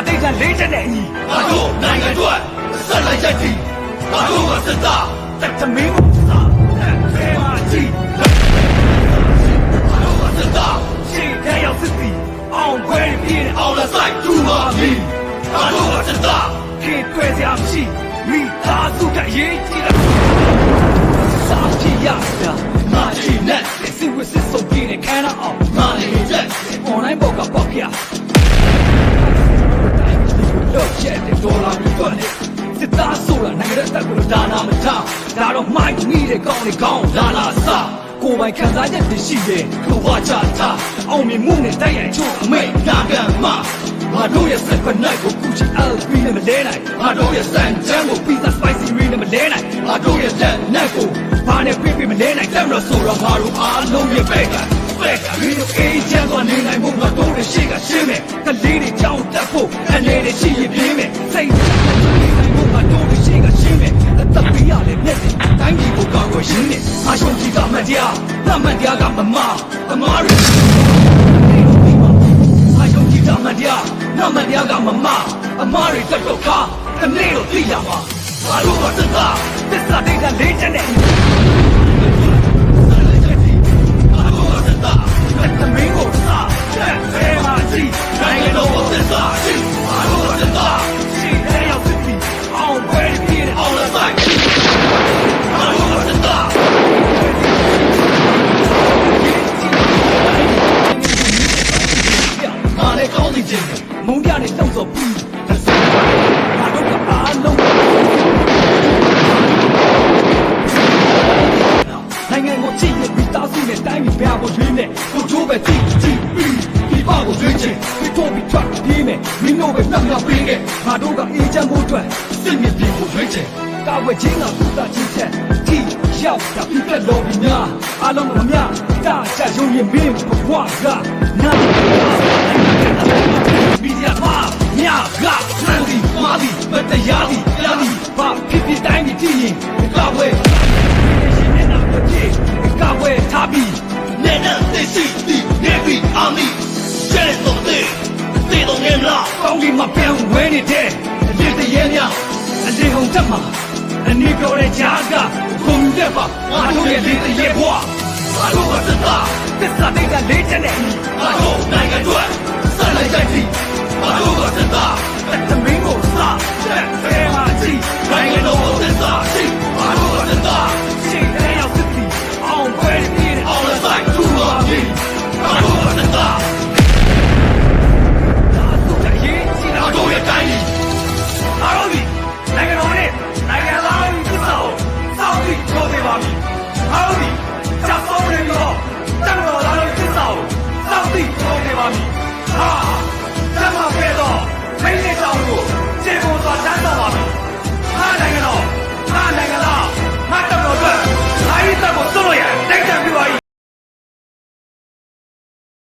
နာသိမ်းချက်လေးချက်နဲ့အညီငါတို့နိုင်ငံအတွက်ဆက်လက်ရည်တည်ငါတို့ကစစ်သားတက်သမင်းကိုစစ်သားတက်ခဲပါကြည့်ငါတို့ကစစ်သားရှေ့ထဲရောက်စစ်သည်အောင်ခွဲပြင်းအောင်လာဆိုင်ကျူပါပြီငါတို့ကစစ်သားခေတ်တွေ့ကြမရှိမိသားစုတည်းရေးကြည့်လိုက် မထားဒါတော့မိုက်မိတဲ့ကောင်းလေးကောင်းလာလာစားကိုယ်ပိုင်ခံစားချက်တရှိတယ်ကိုဝါချထားအောင်မြင်မှုနဲ့တိုက်ရိုက်ချိုးအမိတ်နာခံမှာငါတို့ရဲ့စက်ပနက်ကိုကူချီ LP နဲ့မလဲနိုင်ငါတို့ရဲ့စံချမ်းကို pizza spicy ရင်းနဲ့မလဲနိုင်ငါတို့ရဲ့လက်နက်ကိုဘာနဲ့ပြပြမလဲနိုင်တက်မလို့ဆိုတော့ငါတို့အားလုံးရဲ့ဘက်ကဘက်ကမင်းတို့အေးချမ်းသွားနေနိုင်ဖို့ငါတို့ရဲ့ရှေ့ကရှင်းမယ်ကလေးတွေကြောင်းတက်ဖို့အနေနဲ့ရှိရင်ပြင်းမယ်စိတ် ကိုကောင်းကိုရင်းနဲ့အရှုံးကြီးကမှန်တရားမှန်မှန်တရားကမမအမားတွေအရှုံးကြီးကမှန်တရားမှန်မှန်တရားကမမအမားတွေတက်တော့ခါတနေ့တော့သိရမှာငါတို့ကသစ္စာသစ္စာဒိဋ္ဌလေးချက်နဲ့ ငါလည်းကောင်းစီခြင်းမုံပြနဲ့တောက်စော်ပြီးသစ္စာငါတို့ကအားလုံးနိုင်ငံကိုကြည့်ရပြီးသားစုနဲ့တိုင်းပြည်ဘယ်ကိုရွေးနေကိုချိုးပဲကြည့်ကြည့်ပြီးဒီပါကိုရွေးချင်ပြီးတော့ပြီးထွက်ပြေးမယ်မင်းတို့ပဲနှောက်နှောက်ပေးခဲ့ငါတို့ကအေးချမ်းဖို့အတွက်စစ်မြေပြင်ကိုရွေးချင်ကာဝယ်ခြင်းကသုတချင်းချက်ဒီရောက်တာပြတ်လို့ပြီးများအားလုံးကမများတာချရုံရင်မင်းဘဝကနာ မာဒီမတရားဒီတရားဒီဘာဖြစ်ဖြစ်တိုင်းဒီကြည့်ရင်ကာဝယ်ရှင်နဲ့နောက်တစ်ပြေကာဝယ်ထားပြီးနဲ့နဲ့သိစီဒီနေပြီးအာမီကျဲတော့တဲ့တေတော့ငယ်လားကောင်းဒီမှာပြန်ဝဲနေတဲ့ဒီတည်းရဲ့များအလေးဟုန်တက်မှာအနည်းပြောတဲ့ကြားကခုံတက်ပါငါတို့ရဲ့ဒီတည်းရဲ့ဘွားငါတို့ကသစ္စာသစ္စာတိတ်ကလေးချက်နဲ့ငါတို့နိုင်ငံအတွက်ဆက်လိုက်ကြပြီငါတို့ကသစ္စာ ဟာတမဖဲတော့မိတ်လက်ဆောင်ကိုကျေပွန်စွာတန်းဆောင်ပါမယ်